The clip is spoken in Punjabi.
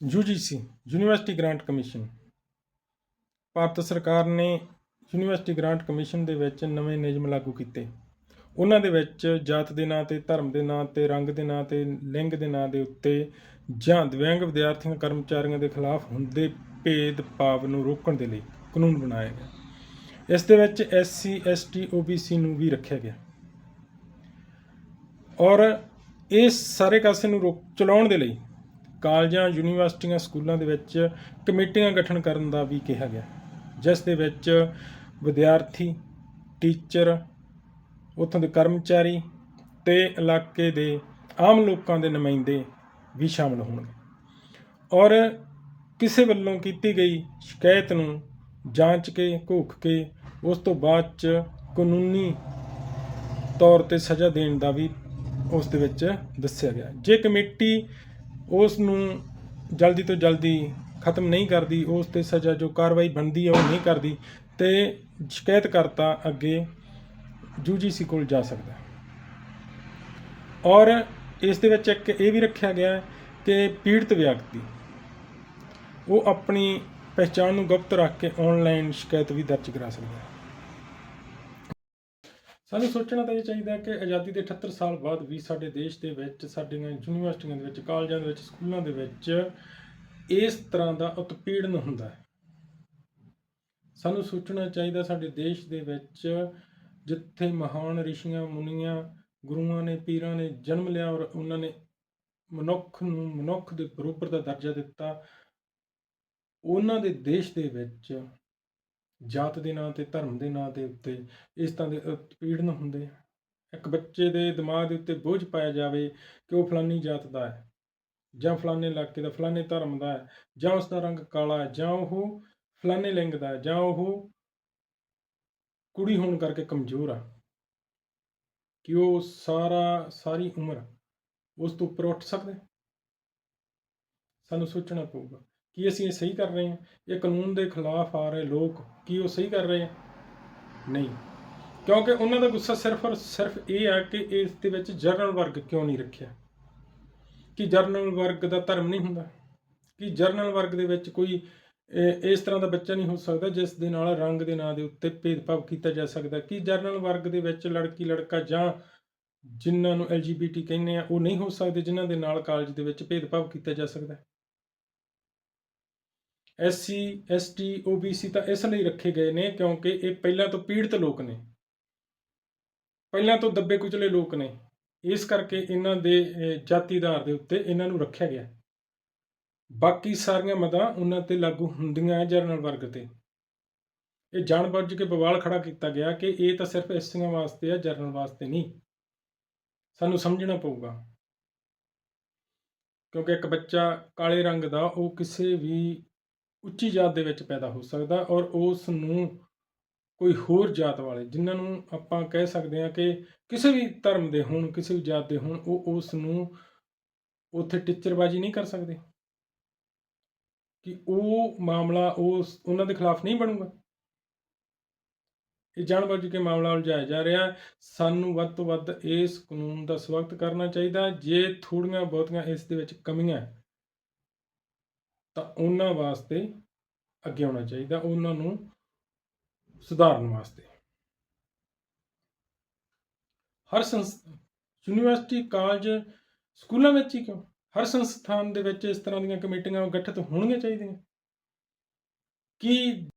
UGC, university grant commission. Bharat ਸਰਕਾਰ ਨੇ ਯੂਨੀਵਰਸਿਟੀ ਗ੍ਰਾਂਟ ਕਮਿਸ਼ਨ ਦੇ ਵਿੱਚ ਨਵੇਂ ਨਿਯਮ ਲਾਗੂ ਕੀਤੇ। ਉਹਨਾਂ ਦੇ ਵਿੱਚ ਜਾਤ ਦੇ ਨਾਂ ਤੇ, ਧਰਮ ਦੇ ਨਾਂ ਤੇ, ਰੰਗ ਦੇ ਨਾਂ ਤੇ, ਲਿੰਗ ਦੇ ਨਾਂ ਦੇ ਉੱਤੇ ਜਾਂ ਦਿਵਿਆਂਗ ਵਿਦਿਆਰਥੀਆਂ, ਕਰਮਚਾਰੀਆਂ ਦੇ ਖਿਲਾਫ ਹੁੰਦੇ ਭੇਦਭਾਵ ਨੂੰ ਰੋਕਣ ਦੇ ਲਈ ਕਾਨੂੰਨ ਬਣਾਇਆ ਗਿਆ। ਇਸ ਦੇ ਵਿੱਚ ਐਸਸੀ, ਐਸਟੀ, ਓਬੀਸੀ ਨੂੰ ਵੀ ਰੱਖਿਆ ਗਿਆ। ਔਰ ਇਸ ਸਾਰੇ ਕਾਸੇ ਨੂੰ ਰੋਕ, ਚਲਾਉਣ ਦੇ ਲਈ ਕਾਲਜਾਂ, ਯੂਨੀਵਰਸਿਟੀਆਂ, ਸਕੂਲਾਂ ਦੇ ਵਿੱਚ ਕਮੇਟੀਆਂ ਗਠਨ ਕਰਨ ਦਾ ਵੀ ਕਿਹਾ ਗਿਆ। ਜਿਸ ਦੇ ਵਿੱਚ ਵਿਦਿਆਰਥੀ, ਟੀਚਰ, ਉੱਥੋਂ ਦੇ ਕਰਮਚਾਰੀ ਤੇ ਇਲਾਕੇ ਦੇ ਆਮ ਲੋਕਾਂ ਦੇ ਨੁਮਾਇੰਦੇ ਵੀ ਸ਼ਾਮਲ ਹੋਣਗੇ। ਔਰ ਕਿਸੇ ਵੱਲੋਂ ਕੀਤੀ ਗਈ ਸ਼ਿਕਾਇਤ ਨੂੰ ਜਾਂਚ ਕੇ, ਘੋਖ ਕੇ, ਉਸ ਤੋਂ ਬਾਅਦ ਚ ਕਾਨੂੰਨੀ ਤੌਰ ਤੇ ਸਜ਼ਾ ਦੇਣ ਦਾ ਵੀ ਉਸ ਦੇ ਵਿੱਚ ਦੱਸਿਆ ਗਿਆ। ਜੇ ਕਮੇਟੀ ਉਸ ਨੂੰ ਜਲਦੀ ਤੋਂ ਜਲਦੀ ਖਤਮ ਨਹੀਂ ਕਰਦੀ, ਉਸ ਤੇ ਸਜ਼ਾ ਜੋ ਕਾਰਵਾਈ ਬਣਦੀ ਹੈ ਉਹ ਨਹੀਂ ਕਰਦੀ ਤੇ ਸ਼ਿਕਾਇਤਕਰਤਾ ਅੱਗੇ ਯੂਜੀਸੀ ਕੋਲ ਜਾ ਸਕਦਾ ਔਰ ਇਸ ਦੇ ਵਿੱਚ ਇੱਕ ਇਹ ਵੀ ਰੱਖਿਆ ਗਿਆ ਹੈ ਕਿ ਪੀੜਤ ਵਿਅਕਤੀ, ਉਹ ਆਪਣੀ ਪਹਿਚਾਣ ਨੂੰ ਗੁਪਤ ਰੱਖ ਕੇ ਆਨਲਾਈਨ ਸ਼ਿਕਾਇਤ ਵੀ ਦਰਜ ਕਰਾ ਸਕਦਾ ਹੈ। ਸਾਨੂੰ ਸੋਚਣਾ ਤਾਂ ਇਹ ਚਾਹੀਦਾ ਕਿ ਆਜ਼ਾਦੀ ਦੇ 78 ਸਾਲ ਬਾਅਦ ਵੀ ਸਾਡੇ ਦੇਸ਼ ਦੇ ਵਿੱਚ, ਸਾਡੀਆਂ ਯੂਨੀਵਰਸਿਟੀਆਂ ਦੇ ਵਿੱਚ, ਕਾਲਜਾਂ ਦੇ ਵਿੱਚ, ਸਕੂਲਾਂ ਦੇ ਵਿੱਚ ਇਸ ਤਰ੍ਹਾਂ ਦਾ ਉਤਪੀੜਨ ਹੁੰਦਾ ਹੈ। ਸਾਨੂੰ ਸੋਚਣਾ ਚਾਹੀਦਾ ਸਾਡੇ ਦੇਸ਼ ਦੇ ਵਿੱਚ ਜਿੱਥੇ ਮਹਾਨ ਰਿਸ਼ੀਆਂ, ਮੁਨੀਆਂ, ਗੁਰੂਆਂ ਨੇ, ਪੀਰਾਂ ਨੇ ਜਨਮ ਲਿਆ ਔਰ ਉਹਨਾਂ ਨੇ ਮਨੁੱਖ ਨੂੰ ਮਨੁੱਖ ਦੇ ਬਰੋਬਰ ਦਾ ਦਰਜਾ ਦਿੱਤਾ, ਉਹਨਾਂ ਦੇ ਦੇਸ਼ ਦੇ ਵਿੱਚ ਜਾਤ ਦੇ ਨਾਂ ਤੇ, ਧਰਮ ਦੇ ਨਾਂ ਦੇ ਉੱਤੇ ਇਸ ਤਰ੍ਹਾਂ ਦੇ ਉਤਪੀੜਨ ਹੁੰਦੇ ਆ। ਇੱਕ ਬੱਚੇ ਦੇ ਦਿਮਾਗ ਦੇ ਉੱਤੇ ਬੋਝ ਪਾਇਆ ਜਾਵੇ ਕਿ ਉਹ ਫਲਾਨੀ ਜਾਤ ਦਾ ਹੈ ਜਾਂ ਫਲਾਨੇ ਇਲਾਕੇ ਦਾ ਫਲਾਣੇ ਧਰਮ ਦਾ ਹੈ ਜਾਂ ਉਸ ਦਾ ਰੰਗ ਕਾਲਾ ਹੈ ਜਾਂ ਉਹ ਫਲਾਨੇ ਲਿੰਗ ਦਾ ਹੈ ਜਾਂ ਉਹ ਕੁੜੀ ਹੋਣ ਕਰਕੇ ਕਮਜ਼ੋਰ ਆ ਕਿ ਉਹ ਸਾਰਾ, ਸਾਰੀ ਉਮਰ ਉਸ ਤੋਂ ਉੱਪਰ ਉੱਠ ਸਕਦੇ ਸਾਨੂੰ ਸੋਚਣਾ ਪਊਗਾ ਕੀ ਅਸੀਂ ਇਹ ਸਹੀ ਕਰ ਰਹੇ ਹਾਂ? ਇਹ ਕਾਨੂੰਨ ਦੇ ਖਿਲਾਫ ਆ ਰਹੇ ਲੋਕ ਕੀ ਉਹ ਸਹੀ ਕਰ ਰਹੇ ਆ? ਨਹੀਂ। ਕਿਉਂਕਿ ਉਹਨਾਂ ਦਾ ਗੁੱਸਾ ਸਿਰਫ ਔਰ ਸਿਰਫ ਇਹ ਆ ਕਿ ਇਸ ਦੇ ਵਿੱਚ ਜਰਨਲ ਵਰਗ ਕਿਉਂ ਨਹੀਂ ਰੱਖਿਆ? ਕਿ ਜਰਨਲ ਵਰਗ ਦਾ ਧਰਮ ਨਹੀਂ ਹੁੰਦਾ? ਕਿ ਜਰਨਲ ਵਰਗ ਦੇ ਵਿੱਚ ਕੋਈ ਇਸ ਤਰ੍ਹਾਂ ਦਾ ਬੱਚਾ ਨਹੀਂ ਹੋ ਸਕਦਾ ਜਿਸ ਦੇ ਨਾਲ ਰੰਗ ਦੇ ਨਾਂ ਦੇ ਉੱਤੇ ਭੇਦਭਾਵ ਕੀਤਾ ਜਾ ਸਕਦਾ? ਕਿ ਜਰਨਲ ਵਰਗ ਦੇ ਵਿੱਚ ਲੜਕੀ, ਲੜਕਾ ਜਾਂ ਜਿਨ੍ਹਾਂ ਨੂੰ ਐਲਜੀਬੀਟੀ ਕਹਿੰਦੇ ਆ, ਉਹ ਨਹੀਂ ਹੋ ਸਕਦੇ ਜਿਨ੍ਹਾਂ ਦੇ ਨਾਲ ਕਾਲਜ ਦੇ ਵਿੱਚ ਭੇਦਭਾਵ ਕੀਤਾ ਜਾ ਸਕਦਾ? ਐਸਸੀ ਐਸਟੀ ਓਬੀਸੀ ਤਾਂ ਇਸ ਲਈ ਰੱਖੇ ਗਏ ਨੇ ਕਿਉਂਕਿ ਇਹ ਪਹਿਲਾਂ ਤੋਂ ਪੀੜਤ ਲੋਕ ਨੇ। ਪਹਿਲਾਂ ਤੋਂ ਦੱਬੇ ਕੁਚਲੇ ਲੋਕ ਨੇ। ਇਸ ਕਰਕੇ ਇਹਨਾਂ ਦੇ ਜਾਤੀ ਆਧਾਰ ਦੇ ਉੱਤੇ ਇਹਨਾਂ ਨੂੰ ਰੱਖਿਆ ਗਿਆ। ਬਾਕੀ ਸਾਰੀਆਂ ਮਤਾਂ ਉਹਨਾਂ ਤੇ ਲਾਗੂ ਹੁੰਦੀਆਂ ਹੈ ਜਰਨਲ ਵਰਗ ਤੇ। ਇਹ ਜਾਣਬੁੱਝ ਕੇ ਬਵਾਲ ਖੜਾ ਕੀਤਾ ਗਿਆ ਕਿ ਇਹ ਤਾਂ ਸਿਰਫ ਐਸਸੀਆਂ ਵਾਸਤੇ ਹੈ ਜਨਰਲ ਵਾਸਤੇ ਨਹੀਂ। ਸਾਨੂੰ ਸਮਝਣਾ ਪਊਗਾ। ਕਿਉਂਕਿ ਇੱਕ ਬੱਚਾ ਕਾਲੇ ਰੰਗ ਦਾ, ਉਹ ਕਿਸੇ ਵੀ ਉੱਚੀ ਜਾਤ ਦੇ ਵਿੱਚ ਪੈਦਾ ਹੋ ਸਕਦਾ ਔਰ ਉਸ ਨੂੰ ਕੋਈ ਹੋਰ ਜਾਤ ਵਾਲੇ, ਜਿਨ੍ਹਾਂ ਨੂੰ ਆਪਾਂ ਕਹਿ ਸਕਦੇ ਹਾਂ ਕਿ ਕਿਸੇ ਵੀ ਧਰਮ ਦੇ ਹੋਣ, ਕਿਸੇ ਵੀ ਜਾਤ ਦੇ ਹੋਣ, ਉਹ ਉਸ ਨੂੰ ਉੱਥੇ ਟੀਚਰਬਾਜੀ ਨਹੀਂ ਕਰ ਸਕਦੇ। ਕਿ ਉਹ ਮਾਮਲਾ ਉਸ, ਉਹਨਾਂ ਦੇ ਖਿਲਾਫ ਨਹੀਂ ਬਣੂਗਾ। ਇਹ ਜਾਣਬੁੱਝ ਕੇ ਮਾਮਲਾ ਉਲਝਾਇਆ ਜਾ ਰਿਹਾ। ਸਾਨੂੰ ਵੱਧ ਤੋਂ ਵੱਧ ਇਸ ਕਾਨੂੰਨ ਦਾ ਸਵਾਗਤ ਕਰਨਾ ਚਾਹੀਦਾ। ਜੇ ਥੋੜੀਆਂ ਬਹੁਤੀਆਂ ਇਸ ਦੇ ਵਿੱਚ ਕਮੀਆਂ ਤਾਂ ਉਹਨਾਂ ਵਾਸਤੇ ਅੱਗੇ ਆਉਣਾ ਚਾਹੀਦਾ, ਉਹਨਾਂ ਨੂੰ ਸੁਧਾਰਨ ਵਾਸਤੇ। ਹਰ ਸੰਸਥਾ ਯੂਨੀਵਰਸਿਟੀ, ਕਾਲਜ, ਸਕੂਲਾਂ ਵਿੱਚ ਹੀ ਕਿਉਂ? ਹਰ ਸੰਸਥਾਨ ਦੇ ਵਿੱਚ ਇਸ ਤਰ੍ਹਾਂ ਦੀਆਂ ਕਮੇਟੀਆਂ ਗਠਿਤ ਹੋਣੀਆਂ ਚਾਹੀਦੀਆਂ। ਕਿ